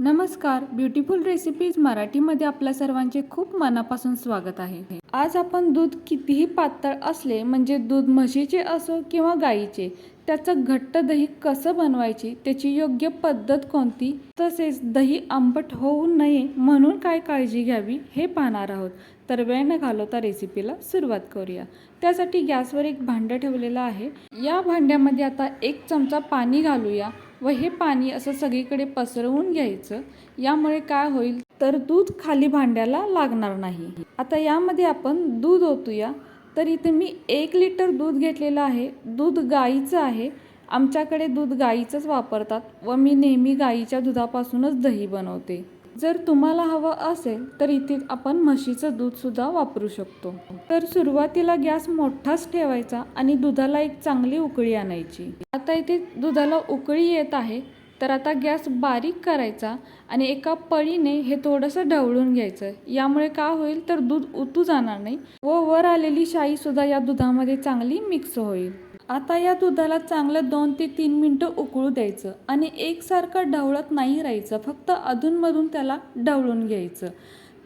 नमस्कार beautiful recipes मराठीमध्ये आपल्या सर्वांचे खूप मनापासून स्वागत आहे. आज आपण दूध कितीही पातळ असले म्हणजे दूध म्हशीचे असो किंवा गाईचे त्याचं घट्ट दही कसं बनवायचे त्याची योग्य पद्धत कोणती तसेच दही आंबट होऊ नये म्हणून काय काळजी घ्यावी हे पाहणार आहोत. तर वेळ न घालवता रेसिपीला सुरुवात करूया. त्यासाठी गॅसवर एक भांडं ठेवलेलं आहे. या भांड्यामध्ये आता एक चमचा पाणी घालूया. व हे पाणी असं सगळीकडे पसरवून घ्यायचं. यामुळे काय होईल? तर दूध खाली भांड्याला लागणार नाही. आता यामध्ये आपण दूध ओतूया. तर इथे मी एक लिटर दूध घेतलेलं आहे. दूध गाईचं आहे. आमच्याकडे दूध गाईचंच वापरतात व मी नेहमी गाईच्या दुधापासूनच दही बनवते. जर तुम्हाला हवं असेल तर इथे आपण म्हशीचं दूधसुद्धा वापरू शकतो. तर सुरुवातीला गॅस मोठाच ठेवायचा आणि दुधाला एक चांगली उकळी आणायची. आता इथे दुधाला उकळी येत आहे तर आता गॅस बारीक करायचा आणि एका पळीने हे थोडंसं ढवळून घ्यायचं. यामुळे काय होईल? तर दूध उतू जाणार नाही व वर आलेली शाईसुद्धा या दुधामध्ये चांगली मिक्स होईल. आता या दुधाला चांगलं दोन ते तीन मिनटं उकळू द्यायचं आणि एकसारखं ढवळत नाही राहायचं फक्त अधूनमधून त्याला ढवळून घ्यायचं.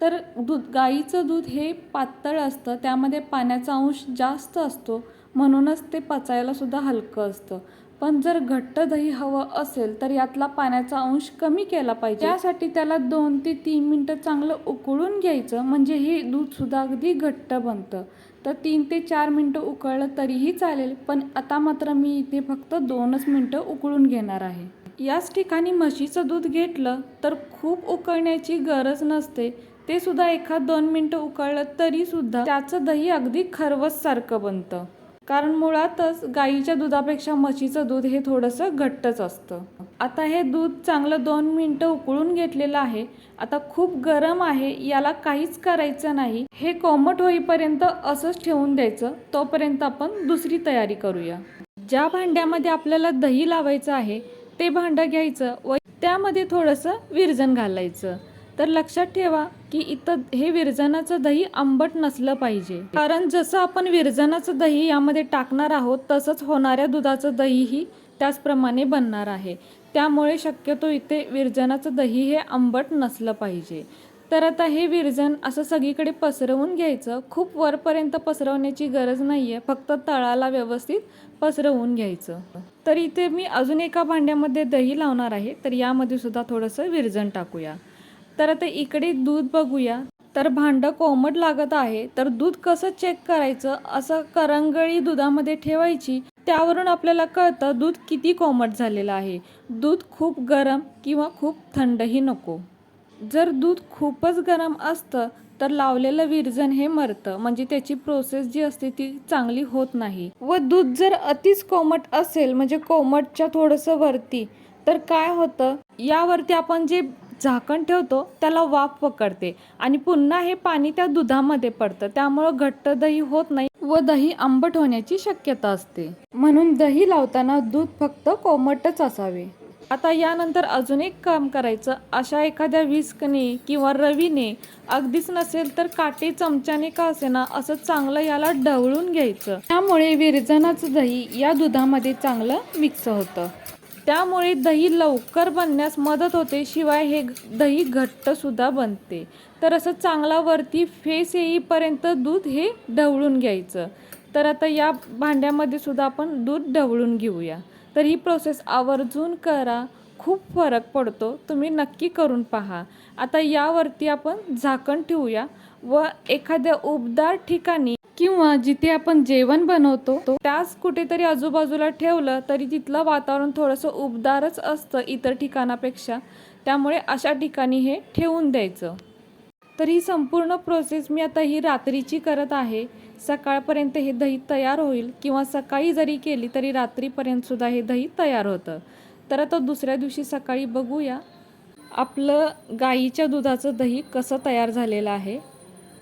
तर दूध गाईचं दूध हे पातळ असतं त्यामध्ये पाण्याचा अंश जास्त असतो म्हणूनच ते पचायलासुद्धा हलकं असतं. पण जर घट्ट दही हवं असेल तर यातला पाण्याचा अंश कमी केला पाहिजे. त्यासाठी त्याला दोन ते तीन मिनटं चांगलं उकळून घ्यायचं म्हणजे हे दूधसुद्धा अगदी घट्ट बनतं. तर तीन ते चार मिनटं उकळलं तरीही चालेल पण आता मात्र मी इथे फक्त दोनच मिनटं उकळून घेणार आहे. याच ठिकाणी म्हशीचं दूध घेतलं तर खूप उकळण्याची गरज नसते. ते सुद्धा एखाद दोन मिनटं उकळलं तरीसुद्धा त्याचं दही अगदी खरवस सारखं बनतं. कारण मुळातच गाईच्या दुधापेक्षा म्हशीचं दूध हे थोडंसं घट्टच असतं. आता हे दूध चांगलं दोन मिनटं उकळून घेतलेलं आहे. आता खूप गरम आहे याला काहीच करायचं नाही. हे कोमट होईपर्यंत असंच ठेवून द्यायचं. तोपर्यंत आपण दुसरी तयारी करूया. ज्या भांड्यामध्ये आपल्याला दही लावायचं आहे ते भांडं घ्यायचं व त्यामध्ये थोडंसं विरजन घालायचं. तर लक्षात ठेवा की इथं हे विरजणाचं दही आंबट नसलं पाहिजे. कारण जसं आपण विरजणाचं दही यामध्ये टाकणार आहोत तसंच होणाऱ्या दुधाचं दहीही त्याचप्रमाणे बनणार आहे. त्यामुळे शक्यतो इथे विरजणाचं दही हे आंबट नसलं पाहिजे. तर आता हे विरजण असं सगळीकडे पसरवून घ्यायचं. खूप वरपर्यंत पसरवण्याची गरज नाही आहे फक्त तळाला व्यवस्थित पसरवून घ्यायचं. तर इथे मी अजून एका भांड्यामध्ये दही लावणार आहे. तर यामध्ये सुद्धा थोडंसं विरजण टाकूया. तर आता इकडे दूध बघूया. तर भांडं कोमट लागत आहे. तर दूध कसं चेक करायचं? असं करंगळी दुधामध्ये ठेवायची. त्यावरून आपल्याला कळतं दूध किती कोमट झालेलं आहे. दूध खूप गरम किंवा खूप थंडही नको. जर दूध खूपच गरम असतं तर लावलेलं विरजन हे मरतं. म्हणजे त्याची प्रोसेस जी असते ती चांगली होत नाही. व दूध जर अतिच कोमट असेल म्हणजे कोमटच्या थोडंसं वरती तर काय होतं? यावरती आपण जे झाकण ठेवतो त्याला वाफ पकडते आणि पुन्हा हे पाणी त्या दुधामध्ये पडतं. त्यामुळं घट्ट दही होत नाही व दही आंबट होण्याची शक्यता असते. म्हणून दही लावताना दूध फक्त कोमटच असावे. आता यानंतर अजून एक काम करायचं. अशा एखाद्या विस्कने किंवा रवीने अगदीच नसेल तर काटे चमच्याने का असेना असं चांगलं याला ढवळून घ्यायचं. त्यामुळे विरजनाचं दही या दुधामध्ये चांगलं मिक्स होतं. त्यामुळे दही लवकर बनण्यास मदत होते. शिवाय हे दही घट्ट सुद्धा बनते. तर असं चांगला वरती फेस येईपर्यंत दूध हे ढवळून घ्यायचं. तर आता या भांड्यामध्ये सुद्धा आपण दूध ढवळून घेऊया. तर ही प्रोसेस आवर्जून करा. खूप फरक पडतो. तुम्ही नक्की करून पहा. आता यावरती आपण झाकण ठेवूया व एखाद्या उबदार ठिकाणी किंवा जिथे आपण जेवण बनवतो त्याच कुठेतरी आजूबाजूला ठेवलं तरी तिथलं वातावरण थोडंसं उबदारच असतं इतर ठिकाणापेक्षा. त्यामुळे अशा ठिकाणी हे ठेवून द्यायचं. तर ही संपूर्ण प्रोसेस मी आता ही रात्रीची करत आहे. सकाळपर्यंत हे दही तयार होईल किंवा सकाळी जरी केली तरी रात्रीपर्यंत सुद्धा हे दही तयार होतं. तर आता दुसऱ्या दिवशी सकाळी बघूया आपलं गाईच्या दुधाचं दही कसं तयार झालेलं आहे.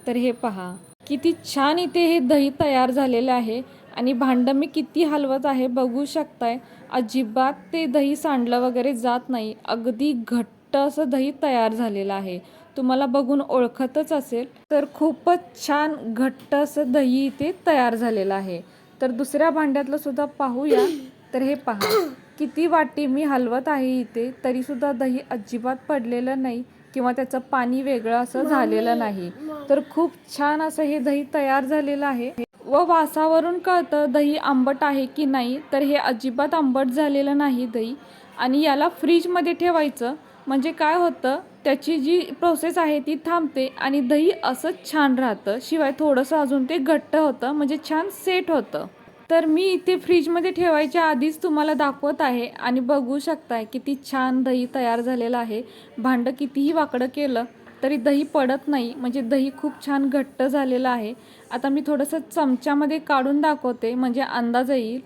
तर हे पहा. किती छान इथे हे दही तयार झालेलं आहे. आणि भांडं मी किती हलवत आहे बघू शकताय. अजिबात ते दही सांडलं वगैरे जात नाही. अगदी घट्ट असं दही तयार झालेलं आहे. तुम्हाला बघून ओळखतच असेल. तर खूपच छान घट्ट असं दही इथे तयार झालेलं आहे. तर दुसऱ्या भांड्यातलं सुद्धा पाहूया. तर हे पहा. किती वाटी मी हलवत आहे इथे. तरीसुद्धा दही अजिबात पडलेलं नाही. किंवा त्याचं पाणी वेगळं असं झालेलं नाही. तर खूप छान असं हे दही तयार झालेलं आहे. व वासावरून कळतं दही आंबट आहे की नाही तर हे अजिबात आंबट झालेलं नाही दही. आणि याला फ्रीजमध्ये ठेवायचं म्हणजे काय होतं त्याची जी प्रोसेस आहे ती थांबते आणि दही असंच छान राहतं. शिवाय थोडंसं अजून ते घट्ट होतं म्हणजे छान सेट होतं. तर मी इथे फ्रीजमध्ये ठेवायच्या आधीच तुम्हाला दाखवत आहे आणि बघू शकताय किती छान दही तयार झालेलं आहे. भांडं कितीही वाकडं केलं तरी दही पडत नाही. म्हणजे दही खूप छान घट्ट झालेलं आहे. आता मी थोडंसं चमच्यामध्ये काढून दाखवते. म्हणजे अंदाज येईल.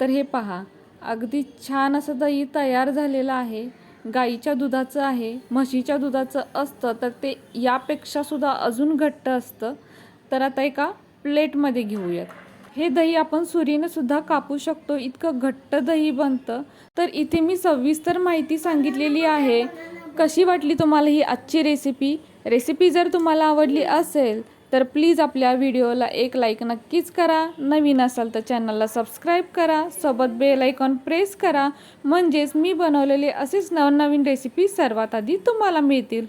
तर हे पहा. अगदी छान असं दही तयार झालेलं आहे. गाईच्या दुधाचं आहे. म्हशीच्या दुधाचं असतं. तर ते यापेक्षासुद्धा अजून घट्ट असतं. तर आता एका प्लेटमध्ये घेऊयात. हे दही आपण सुरीनंसुद्धा कापू शकतो. इतकं घट्ट दही बनतं. तर इथे मी सविस्तर माहिती सांगितलेली आहे. कशी वाटली तुम्हाला ही आजची रेसिपी रेसिपी जर तुम्हाला आवडली असेल तर प्लीज आपल्या व्हिडिओला एक लाईक नक्कीच करा. नवीन असाल तर चॅनलला सबस्क्राईब करा. सोबत बेल आयकॉन प्रेस करा. म्हणजेच मी बनवलेले असेच नवनवीन रेसिपी सर्वात आधी तुम्हाला मिळतील.